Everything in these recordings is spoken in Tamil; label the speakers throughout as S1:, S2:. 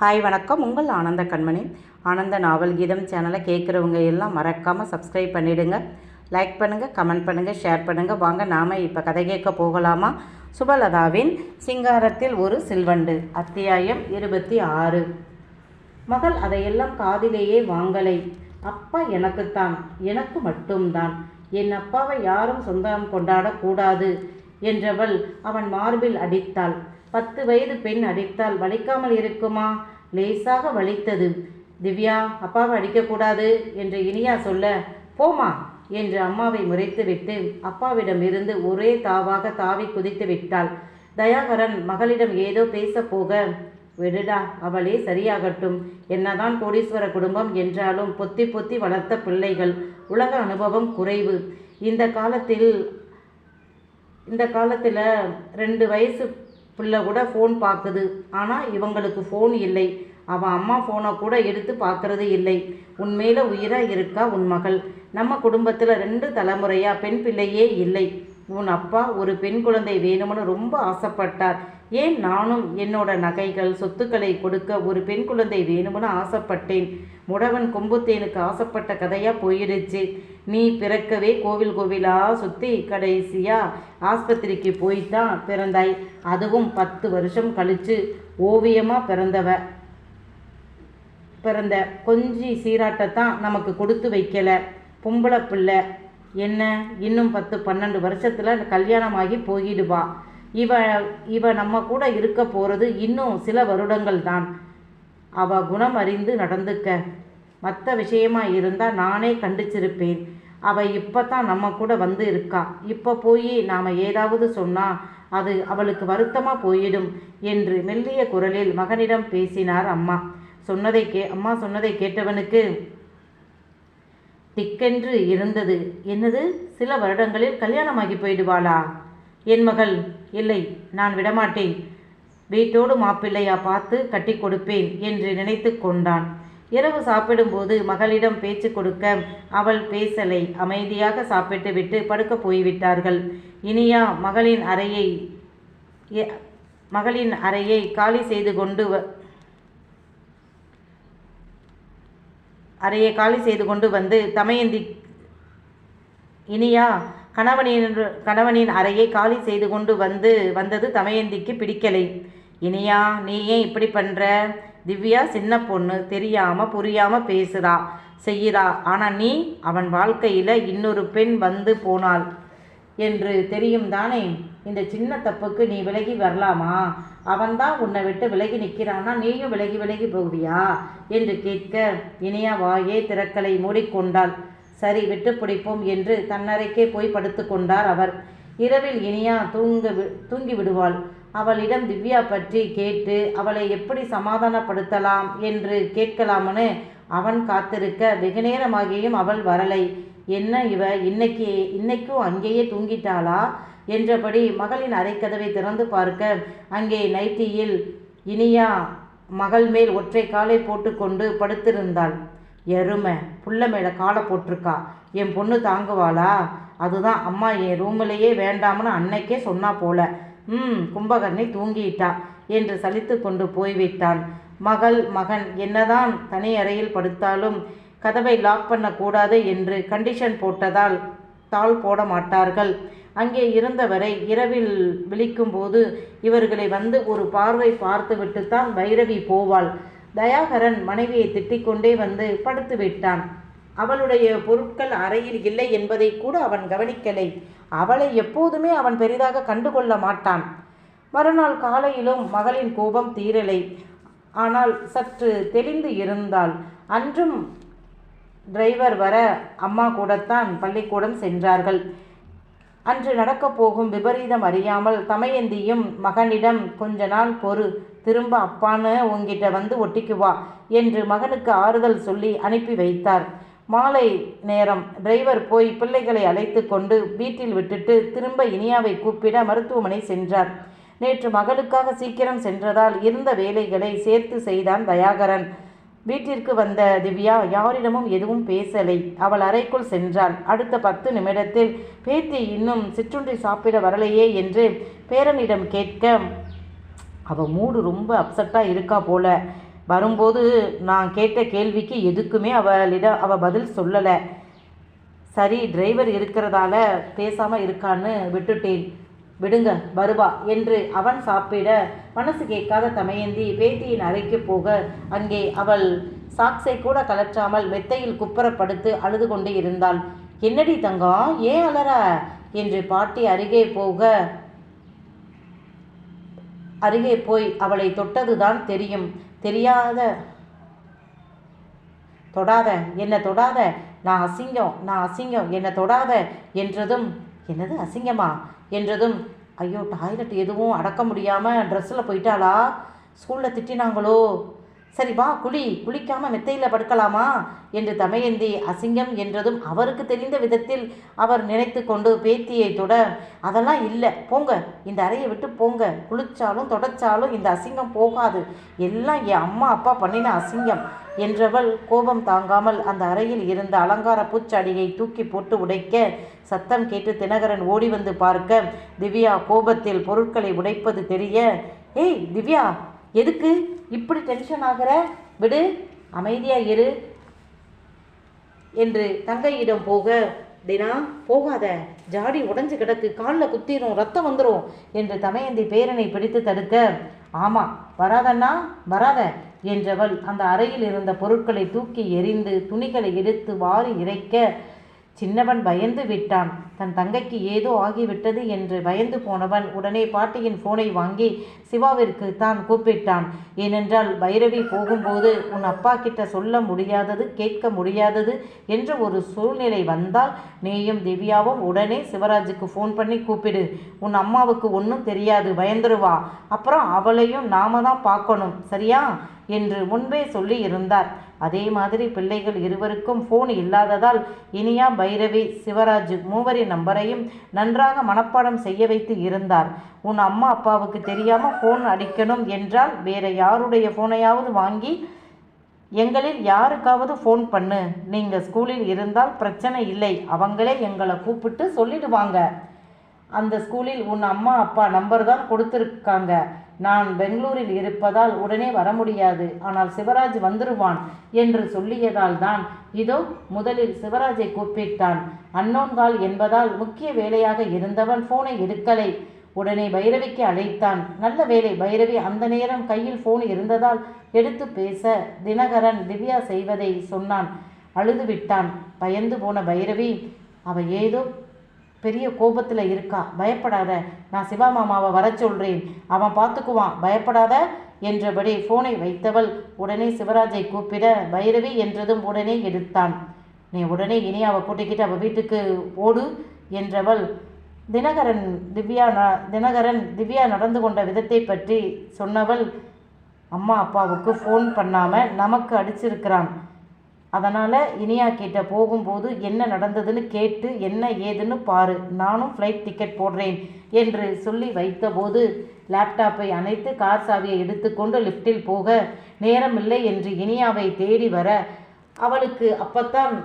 S1: ஹாய் வணக்கம். உங்கள் ஆனந்த கண்மணி. ஆனந்த நாவல் கீதம் சேனலை கேட்குறவங்க எல்லாம் மறக்காமல் சப்ஸ்கிரைப் பண்ணிவிடுங்க லைக் பண்ணுங்கள் கமெண்ட் பண்ணுங்கள் ஷேர் பண்ணுங்கள் வாங்க நாம் இப்போ கதை கேட்க போகலாமா? சுபலதாவின் சிங்காரத்தில் ஒரு சில்வண்டு அத்தியாயம் இருபத்தி ஆறு. மகள் அதையெல்லாம் காதிலேயே வாங்கலை. அப்பா எனக்குத்தான் எனக்கு மட்டும்தான். என் அப்பாவை யாரும் சொந்தம் கொண்டாடக்கூடாது. என்றவள் அவன் மார்பில் அடித்தாள். பத்து வயது பெண் அடித்தால் வலிக்காமல் இருக்குமா? லேசாக வலித்தது. திவ்யா அப்பாவை அடிக்கக்கூடாது என்று இனியா சொல்ல போமா என்று அம்மாவை முறைத்துவிட்டு அப்பாவிடம் இருந்து ஒரே தாவாக தாவி குதித்து விட்டாள். தயாகரன் மகளிடம் ஏதோ பேசப்போக விடுடா அவளே சரியாகட்டும். என்னதான் கோடீஸ்வர குடும்பம் என்றாலும் பொத்தி பொத்தி வளர்த்த பிள்ளைகள். உலக அனுபவம் குறைவு. இந்த காலத்தில் இந்த காலத்தில் ரெண்டு வயசு பிள்ளை கூட ஃபோன் பார்க்குது. ஆனால் இவங்களுக்கு ஃபோன் இல்லை. அவன் அம்மா ஃபோனை கூட எடுத்து பார்க்குறது இல்லை. உண்மையில் உயிராக இருக்கா உன் மகள்? நம்ம குடும்பத்தில் ரெண்டு தலைமுறையாக பெண் பிள்ளையே இல்லை. உன் அப்பா ஒரு பெண் குழந்தை வேணும்னு ரொம்ப ஆசைப்பட்டார். ஏன் நானும் என்னோட நகைகள் சொத்துக்களை கொடுக்க ஒரு பெண் குழந்தை வேணும்னு ஆசைப்பட்டேன்? முடவன் கொம்புத்தேனுக்கு ஆசைப்பட்ட கதையாக போயிடுச்சு. நீ பிறக்கவே கோவில் கோவிலாக சுற்றி கடைசியாக ஆஸ்பத்திரிக்கு போய்தான் பிறந்தாய். அதுவும் பத்து வருஷம் கழித்து ஓவியமாக பிறந்தவ பிறந்த கொஞ்சி சீராட்டத்தான் நமக்கு கொடுத்து வைக்கலை. பொம்பளை பிள்ளை என்ன இன்னும் பத்து பன்னெண்டு வருஷத்தில் கல்யாணமாகி போயிடுவா. இவ இவ நம்ம கூட இருக்க போகிறது இன்னும் சில வருடங்கள் தான் அவ குணம் அறிந்து நடந்துக்க. மற்ற விஷயமா இருந்தால் நானே கண்டிச்சிருப்பேன். அவள் இப்போ தான் நம்ம கூட வந்து இருக்கா. இப்போ போய் நாம் ஏதாவது சொன்னால் அது அவளுக்கு வருத்தமாக போயிடும் என்று மெல்லிய குரலில் மகனிடம் பேசினார் அம்மா. சொன்னதை கே அம்மா சொன்னதை கேட்டவனுக்கு திக்கென்று இருந்தது. என்னது? சில வருடங்களில் கல்யாணமாகி போயிடுவாளா? என் மகள் இல்லை நான் விடமாட்டேன். வீட்டோடு மாப்பிள்ளையா பார்த்து கட்டி கொடுப்பேன் என்று நினைத்து கொண்டான். இரவு சாப்பிடும்போது மகளிடம் பேச்சு கொடுக்க அவள் பேசலை. அமைதியாக சாப்பிட்டு விட்டு படுக்க போய்விட்டார்கள். இனியா மகளின் அறையை மகளின் அறையை காலி செய்து கொண்டு வ- அறையை காலி செய்து கொண்டு வந்து தமயந்தி இனியா கணவனின் கணவனின் அறையை காலி செய்து கொண்டு வந்து வந்தது தமயந்திக்கு பிடிக்கலை. இனியா நீ ஏன் இப்படி பண்ணுற திவ்யா சின்ன பொண்ணு தெரியாமல் புரியாமல் பேசுறா செய்கிறா ஆனால் நீ அவன் வாழ்க்கையில் இன்னொரு பெண் வந்து போனாள் என்று தெரியும் தானே? இந்த சின்ன தப்புக்கு நீ விலகி வரலாமா? அவன்தான் உன்னை விட்டு விலகி நிற்கிறான்னா நீயும் விலகி விலகி போவியா என்று கேட்க இனியா வாயே திறக்கலை மூடிக்கொண்டாள். சரி விட்டு பிடிப்போம் என்று தன்னறைக்கே போய் படுத்துக்கொண்டார் அவர். இரவில் இனியா தூங்க வி- தூங்கி விடுவாள் அவளிடம் திவ்யா பற்றி கேட்டு அவளை எப்படி சமாதானப்படுத்தலாம் என்று கேட்கலாம்னு அவன் காத்திருக்க வெகுநேரமாகியும் அவள் வரலை. என்ன இவ இன்னைக்கு இன்னைக்கும் அங்கேயே தூங்கிட்டாளா? என்றபடி மகளின் அரைக்கதவை திறந்து பார்க்க அங்கே நைட்டியில் இனியா மகள் மேல் ஒற்றை காலை போட்டுக்கொண்டு படுத்திருந்தாள். எருமை புள்ள மேலே காலை போட்டிருக்கா? என் பொண்ணு தாங்குவாளா? அதுதான் அம்மா என் ரூம்லேயே வேண்டாம்னு அன்னைக்கே சொன்னா போல. ம் கும்பகர்ணி தூங்கிட்டா என்று சலித்து கொண்டு போய்விட்டான். மகள் மகன் என்னதான் தனி அறையில் படுத்தாலும் கதவை லாக் பண்ணக்கூடாது என்று கண்டிஷன் போட்டதால் தாள் போட மாட்டார்கள். அங்கே இருந்தவரை இரவில் விழிக்கும்போது இவர்களை வந்து ஒரு பார்வை பார்த்துவிட்டுத்தான் பைரவி போவாள். தயாகரன் மனைவியை திட்டிக்கொண்டே வந்து படுத்து விட்டான். அவளுடைய பொருட்கள் அறையில் இல்லை என்பதை கூட அவன் கவனிக்கலை. அவளை எப்போதுமே அவன் பெரிதாக கண்டுகொள்ள மாட்டான். மறுநாள் காலையிலும் மகளின் கோபம் தீரலை. ஆனால் சற்று தெளிந்து இருந்தால் அன்றும் டிரைவர் வர அம்மா கூடத்தான் பள்ளிக்கூடம் சென்றார்கள். அன்று நடக்கப் போகும் விபரீதம் அறியாமல் தமையந்தியும் மகனிடம் கொஞ்ச நாள் பொறு திரும்ப அப்பான்னு உங்கிட்ட வந்து ஒட்டிக்குவா என்று மகனுக்கு ஆறுதல் சொல்லி அனுப்பி வைத்தார். மாலை நேரம் டிரைவர் போய் பிள்ளைகளை அழைத்து கொண்டு வீட்டில் விட்டுட்டு திரும்ப இனியாவை கூப்பிட மருத்துவமனை சென்றார். நேற்று மகளுக்காக சீக்கிரம் சென்றதால் இருந்த வேலைகளை சேர்த்து செய்தான் தயாகரன். வீட்டிற்கு வந்த திவ்யா யாரிடமும் எதுவும் பேசலை. அவள் அறைக்குள் சென்றாள். அடுத்த பத்து நிமிடத்தில் பேத்தி இன்னும் சிற்றுண்டி சாப்பிட வரலையே என்று பேரனிடம் கேட்க அவள் மூடு ரொம்ப அப்செட்டாக இருக்கா போல. வரும்போது நான் கேட்ட கேள்விக்கு எதுக்குமே அவளிடம் அவள் பதில் சொல்லலை. சரி டிரைவர் இருக்கிறதால பேசாமல் இருக்கான்னு விட்டுட்டேன். விடுங்க வருவா என்று அவன் சாப்பிட மனசு கேட்காத தமையந்தி பேத்தியின் அறைக்கு போக அங்கே அவள் சாக்ஸை கூட கலற்றாமல் மெத்தையில் குப்புறப்படுத்து அழுது கொண்டு இருந்தாள். என்னடி தங்கம் ஏன் அலற? என்று பாட்டி அருகே போக அருகே போய் அவளை தொட்டதுதான் தெரியும். தெரியாத தொடாத என்னை தொடாத? நான் அசிங்கம் நான் அசிங்கம் என்னை தொடாத என்றதும் என்னது அசிங்கமா? என்றதும் ஐயோ டாய்லெட் எதுவும் அடக்க முடியாமல் ட்ரெஸ்ஸில் போயிட்டாளா? ஸ்கூலில் திட்டினாங்களோ? சரி வா குளி குளிக்காம மெத்தையில் படுக்கலாமா? என்று தமயந்தி அசிங்கம் என்றதும் அவருக்கு தெரிந்த விதத்தில் அவர் நினைத்து கொண்டு பேத்தியை தொட அதெல்லாம் இல்லை. போங்க. இந்த அறையை விட்டு போங்க. குளிச்சாலும் தொடச்சாலும் இந்த அசிங்கம் போகாது. எல்லாம் என் அம்மா அப்பா பண்ணின அசிங்கம். என்றவள் கோபம் தாங்காமல் அந்த அறையில் இருந்த அலங்கார பூச்சாடியை தூக்கி போட்டு உடைக்க சத்தம் கேட்டு தினகரன் ஓடி வந்து பார்க்க திவ்யா கோபத்தில் பொருட்களை உடைப்பது தெரிய ஏய் திவ்யா எதுக்கு? இப்படி டென்ஷன் ஆகிற விடு அமைதியாக இரு என்று தங்கையிடம் போக தினா போகாத. ஜாடி உடஞ்சு கிடக்கு. காலில் குத்திரும் ரத்தம் வந்துடும் என்று தமையந்தி பேரனை பிடித்து தடுக்க ஆமாம் வராதண்ணா வராத என்றவள் அந்த அறையில் இருந்த பொருட்களை தூக்கி எறிந்து துணிகளை எடுத்து வாரி இறைக்க சின்னவன் பயந்து விட்டான். தன் தங்கைக்கு ஏதோ ஆகிவிட்டது என்று பயந்து போனவன் உடனே பாட்டியின் போனை வாங்கி சிவாவிற்கு தான் கூப்பிட்டான். ஏனென்றால் பைரவி போகும்போது உன் அப்பா கிட்ட சொல்ல முடியாதது கேட்க முடியாதது என்ற ஒரு சூழ்நிலை வந்தால் நீயும் திவ்யாவும் உடனே சிவராஜுக்கு ஃபோன் பண்ணி கூப்பிடு. உன் அம்மாவுக்கு ஒன்றும் தெரியாது பயந்துருவா அப்புறம் அவளையும் நாம தான் பார்க்கணும் சரியா? என்று முன்பே சொல்லி இருந்தார். அதே மாதிரி பிள்ளைகள் இருவருக்கும் ஃபோன் இல்லாததால் இனியா பைரவி சிவராஜ் மூவரின் நம்பரையும் நன்றாக மனப்பாடம் செய்ய வைத்து இருந்தார். உன் அம்மா அப்பாவுக்கு தெரியாமல் ஃபோன் அடிக்கணும் என்றால் வேற யாருடைய ஃபோனையாவது வாங்கி எங்களில் யாருக்காவது ஃபோன் பண்ணு. நீங்கள் ஸ்கூலில் இருந்தால் பிரச்சனை இல்லை. அவங்களே எங்களை கூப்பிட்டு சொல்லிடுவாங்க. அந்த ஸ்கூலில் உன் அம்மா அப்பா நம்பர் தான் கொடுத்துருக்காங்க. நான் பெங்களூரில் இருப்பதால் உடனே வர முடியாது. ஆனால் சிவராஜ் வந்துருவான் என்று சொல்லியதால் தான் இதோ முதலில் சிவராஜை கூப்பிட்டான். அன்னோன்கால் என்பதால் முக்கிய வேலையாக இருந்தவன் ஃபோனை எடுக்கலை. உடனே பைரவிக்கு அழைத்தான். நல்ல வேலை பைரவி அந்த நேரம் கையில் ஃபோன் இருந்ததால் எடுத்து பேச தினகரன் திவ்யா செய்வதை சொன்னான். அழுது விட்டான் பயந்து போன பைரவி அவ ஏதோ பெரிய கோபத்தில் இருக்கா? பயப்படாத. நான் சிவா மாமாவை வர சொல்கிறேன் அவன் பார்த்துக்குவான். பயப்படாத என்றபடி ஃபோனை வைத்தவள் உடனே சிவராஜை கூப்பிட பைரவி என்றதும் உடனே எடுத்தான். நீ உடனே இனி அவள் கூட்டிக்கிட்டு அவள் வீட்டுக்கு ஓடு என்றவள் தினகரன் திவ்யா ந தினகரன் திவ்யா நடந்து கொண்ட விதத்தை பற்றி சொன்னவள் அம்மா அப்பாவுக்கு ஃபோன் பண்ணாமல் நமக்கு அடிச்சிருக்கிறான். அதனால் இனியா கிட்ட போகும்போது என்ன நடந்ததுன்னு கேட்டு என்ன ஏதுன்னு பாரு. நானும் ஃப்ளைட் டிக்கெட் போடுறேன் என்று சொல்லி வைத்தபோது லேப்டாப்பை அணைத்து கார் சாவியை எடுத்துக்கொண்டு லிஃப்டில் போக நேரமில்லை என்று இனியாவை தேடி வர அவளுக்கு அப்பத்தான்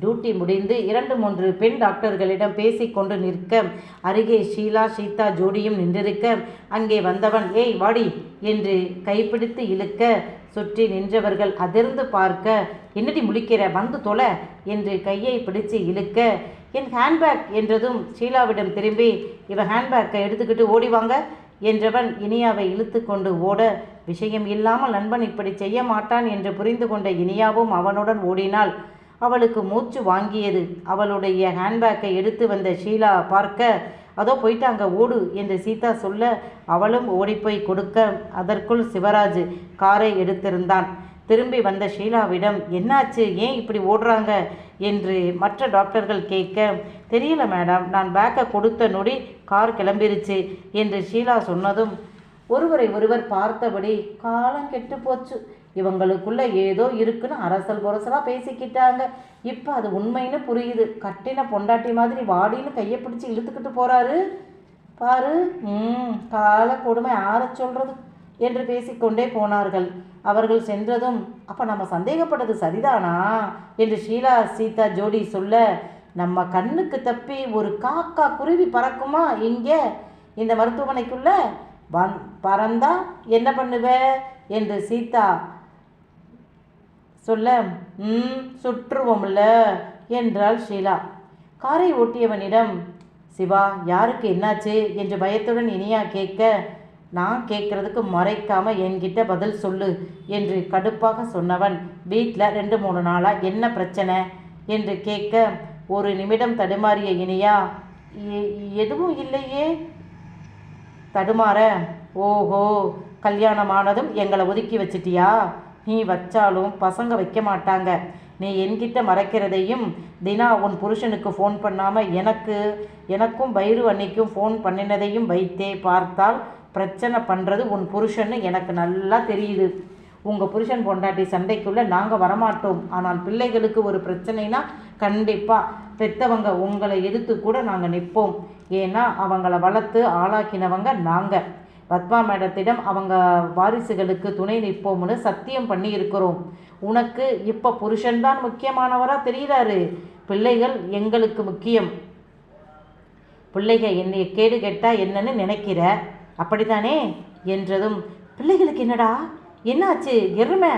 S1: டியூட்டி முடிந்து இரண்டு மூன்று பெண் டாக்டர்களிடம் பேசிக்கொண்டு நிற்க அருகே ஷீலா சீதா ஜோடியும் நின்றிருக்க அங்கே வந்தவன் ஏய் வாடி என்று கைப்பிடித்து இழுக்க சுற்றி நின்றவர்கள் அதிர்ந்து பார்க்க என்னடி முழிக்கிற வந்து தொலை என்று கையை பிடித்து இழுக்க என் ஹேண்ட்பேக் என்றதும் ஷீலாவிடம் திரும்பி இவன் ஹேண்ட்பேக்கை எடுத்துக்கிட்டு ஓடிவாங்க என்றவன் இனியாவை இழுத்து கொண்டு ஓட விஷயம் இல்லாமல் நண்பன் இப்படி செய்ய மாட்டான் என்று புரிந்து கொண்ட இனியாவும் அவனுடன் ஓடினாள். அவளுக்கு மூச்சு வாங்கியது. அவளுடைய ஹேண்ட்பேக்கை எடுத்து வந்த ஷீலா பார்க்க அதோ போயிட்டாங்க ஓடு என்று சீதா சொல்ல அவளும் ஓடிப்போய் கொடுக்க அதற்குள் சிவராஜ் காரை எடுத்திருந்தான். திரும்பி வந்த ஷீலாவிடம் என்னாச்சு? ஏன் இப்படி ஓடுறாங்க? என்று மற்ற டாக்டர்கள் கேட்க தெரியல மேடம் நான் பேக்கை கொடுத்த நொடி கார் கிளம்பிருச்சு என்று ஷீலா சொன்னதும் ஒருவரை ஒருவர் பார்த்தபடி காலம் கெட்டு போச்சு. இவங்களுக்குள்ள ஏதோ இருக்குன்னு அரசல் புரசலாக பேசிக்கிட்டாங்க. இப்போ அது உண்மைன்னு புரியுது. கட்டின பொண்டாட்டி மாதிரி வாடின்னு கையை பிடிச்சி இழுத்துக்கிட்டு போறாரு. பாரு ம் கால கொடுமை ஆற சொல்றது என்று பேசிக்கொண்டே போனார்கள். அவர்கள் சென்றதும் அப்போ நம்ம சந்தேகப்பட்டது சரிதானா? என்று ஷீலா சீதா ஜோடி சொல்ல நம்ம கண்ணுக்கு தப்பி ஒரு காக்கா குருவி பறக்குமா இங்கே? இந்த மருத்துவமனைக்குள்ள வந் பறந்தா என்ன பண்ணுவ? என்று சீதா சொல்ல ம் சுற்றுவோம்ல என்றாள் ஷீலா. காரை ஓட்டியவனிடம் சிவா யாருக்கு என்னாச்சு? என்று பயத்துடன் இனியா கேட்க நான் கேட்கறதுக்கு மறைக்காம என்கிட்ட பதில் சொல்லு என்று கடுப்பாக சொன்னவன் வீட்டில் ரெண்டு மூணு நாளாக என்ன பிரச்சனை? என்று கேட்க ஒரு நிமிடம் தடுமாறிய இனியா எதுவும் இல்லையே? தடுமாற? ஓஹோ கல்யாணமானதும் எங்களை ஒதுக்கி வச்சிட்டியா? நீ வச்சாலும் பசங்க வைக்க மாட்டாங்க. நீ என்கிட்ட மறைக்கிறதையும் தினா உன் புருஷனுக்கு ஃபோன் பண்ணாமல் எனக்கு எனக்கும் பைரு அன்னைக்கும் ஃபோன் பண்ணினதையும் வைத்தே பார்த்தால் பிரச்சனை பண்ணுறது உன் புருஷன்னு எனக்கு நல்லா தெரியுது. உங்கள் புருஷன் பொண்டாட்டி சண்டைக்குள்ளே நாங்கள் வரமாட்டோம். ஆனால் பிள்ளைகளுக்கு ஒரு பிரச்சனைனா கண்டிப்பாக பெத்தவங்க உங்களை எதிர்த்து கூட நாங்கள் நிற்போம். ஏன்னா அவங்கள வளர்த்து ஆளாக்கினவங்க நாங்கள் பத்மா மேடத்திடம் அவங்க வாரிசுகளுக்கு துணை நிற்போம்னு சத்தியம் பண்ணி இருக்கிறோம் உனக்கு இப்போ புருஷன்தான் முக்கியமானவராக தெரிகிறாரு பிள்ளைகள் எங்களுக்கு முக்கியம். பிள்ளைக என்னை கேடு கேட்டால் என்னன்னு நினைக்கிற? அப்படித்தானே? என்றதும் பிள்ளைகளுக்கு என்னடா? என்னாச்சு? எருமை?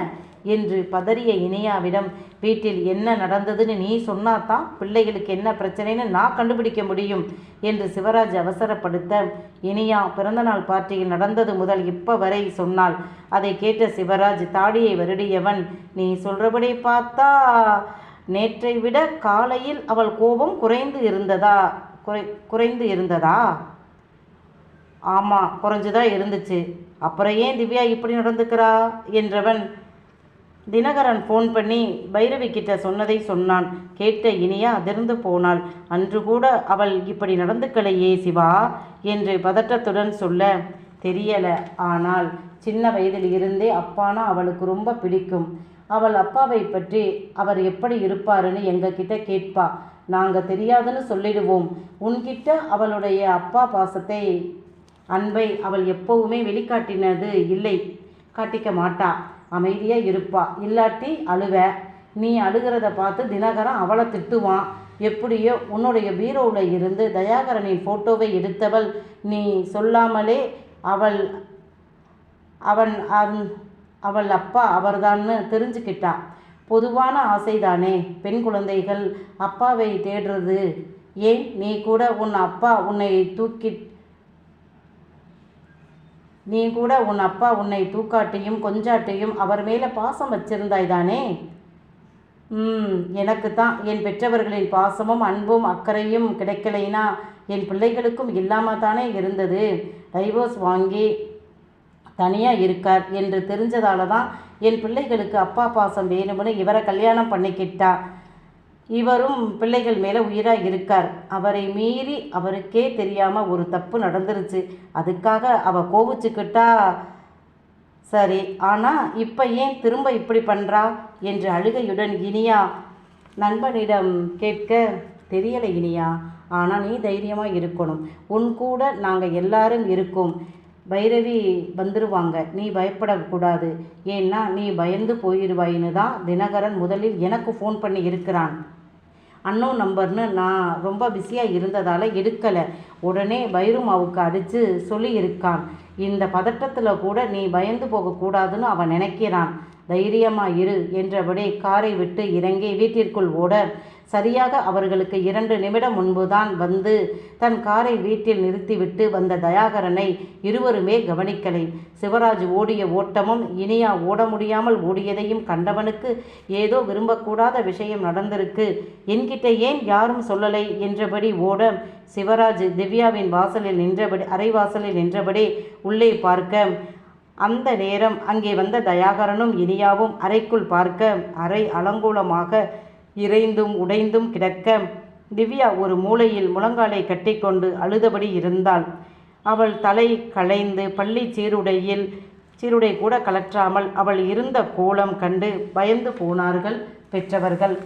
S1: என்று பதறிய இனியாவிடம் வீட்டில் என்ன நடந்ததுன்னு நீ சொன்னாதான் பிள்ளைகளுக்கு என்ன பிரச்சனைன்னு நான் கண்டுபிடிக்க முடியும் என்று சிவராஜ் அவசரப்படுத்த இனியா பிறந்தநாள் பார்ட்டியில் நடந்தது முதல் இப்போ வரை சொன்னாள். அதை கேட்ட சிவராஜ் தாடியை வருடியவன் நீ சொல்றபடி பார்த்தா நேற்றை விட காலையில் அவள் கோபம் குறைந்து இருந்ததா? குறை குறைந்து இருந்ததா? ஆமாம் குறைஞ்சுதான் இருந்துச்சு. அப்புறம் ஏன் திவ்யா இப்படி நடந்துக்கிறா? என்றவன் தினகரன் ஃபோன் பண்ணி பைரவி கிட்ட சொன்னதை சொன்னான். கேட்ட இனியா அதிர்ந்து போனாள். அன்று கூட அவள் இப்படி நடந்துக்கலையே சிவா என்று பதட்டத்துடன் சொல்ல தெரியல. ஆனால் சின்ன வயதில் இருந்தே அப்பானா அவளுக்கு ரொம்ப பிடிக்கும். அவள் அப்பாவை பற்றி அவர் எப்படி இருப்பாருன்னு எங்ககிட்ட கேட்பா. நாங்கள் தெரியாதுன்னு சொல்லிடுவோம். உன்கிட்ட அவளுடைய அப்பா பாசத்தை அன்பை அவள் எப்பவுமே வெளிக்காட்டினது இல்லை. காட்டிக்க மாட்டா. அமைதியாக இருப்பா. இல்லாட்டி அழுவ. நீ அழுகிறத பார்த்து தினகரன் அவளை திட்டுவான். எப்படியோ உன்னுடைய பீரோவில் இருந்து தயாகரனின் ஃபோட்டோவை எடுத்தவள் நீ சொல்லாமலே அவள் அவன் அவள் அப்பா அவர்தான்னு தெரிஞ்சுக்கிட்டா. பொதுவான ஆசைதானே பெண் குழந்தைகள் அப்பாவை தேடுறது. ஏன்? நீ கூட உன் அப்பா உன்னை தூக்கி நீ கூட உன் அப்பா உன்னை தூக்காட்டியும் கொஞ்சாட்டியும் அவர் மேலே பாசம் வச்சிருந்தாய் தானே? ம் எனக்கு தான். என் பெற்றவர்களின் பாசமும் அன்பும் அக்கறையும் கிடைக்கலைனா என் பிள்ளைகளுக்கும் இல்லாமல் தானே இருந்தது. டைவோர்ஸ் வாங்கி தனியாக இருக்கார் என்று தெரிஞ்சதால தான் என் பிள்ளைகளுக்கு அப்பா பாசம் வேணும்னு இவரை கல்யாணம் பண்ணிக்கிட்டா. இவரும் பிள்ளைகள் மேலே உயிராக இருக்கார். அவரை மீறி அவருக்கே தெரியாமல் ஒரு தப்பு நடந்துருச்சு. அதுக்காக அவ கோவிச்சுக்கிட்டா சரி. ஆனால் இப்போ ஏன் திரும்ப இப்படி பண்ணுறா என்று அழுகையுடன் இனியா நண்பனிடம் கேட்க தெரியலை இனியா ஆனால் நீ தைரியமாக இருக்கணும். உன் கூட நாங்கள் எல்லாரும் இருக்கோம். பைரவி வந்துருவாங்க. நீ பயப்படக்கூடாது. ஏன்னா நீ பயந்து போயிடுவாயின்னு தான் தினகரன் முதலில் எனக்கு ஃபோன் பண்ணி இருக்கிறான். அன்னோ நம்பர்னு நான் ரொம்ப பிஸியாக இருந்ததால் எடுக்கலை. உடனே பைருமாவுக்கு அடித்து சொல்லியிருக்கான். இந்த பதட்டத்தில் கூட நீ பயந்து போகக்கூடாதுன்னு அவன் நினைக்கிறான். தைரியமாக இரு என்றபடி காரை விட்டு இறங்கி வீட்டிற்குள் ஓட சரியாக அவர்களுக்கு இரண்டு நிமிடம் முன்புதான் வந்து தன் காரை வீட்டில் நிறுத்திவிட்டு வந்த தயாகரனை இருவருமே கவனிக்கலை. சிவராஜ் ஓடிய ஓட்டமும் இனியா ஓட முடியாமல் ஓடியதையும் கண்டவனுக்கு ஏதோ விரும்பக்கூடாத விஷயம் நடந்திருக்கு. என்கிட்ட ஏன் யாரும் சொல்லலை என்றபடி ஓட சிவராஜ் திவ்யாவின் வாசலில் நின்றபடி அரைவாசலில் நின்றபடி உள்ளே பார்க்க அந்த நேரம் அங்கே வந்த தயாகரனும் இனியாவும் அறைக்குள் பார்க்க அறை அலங்கோலமாக இறைந்தும் உடைந்தும் கிடக்க திவ்யா ஒரு மூலையில் முழங்காலை கட்டிக்கொண்டு அழுதபடி இருந்தாள். அவள் தலை களைந்து பள்ளி சீருடையில் சீருடை கூட கலற்றாமல் அவள் இருந்த கோலம் கண்டு பயந்து போனார்கள் பெற்றவர்கள்.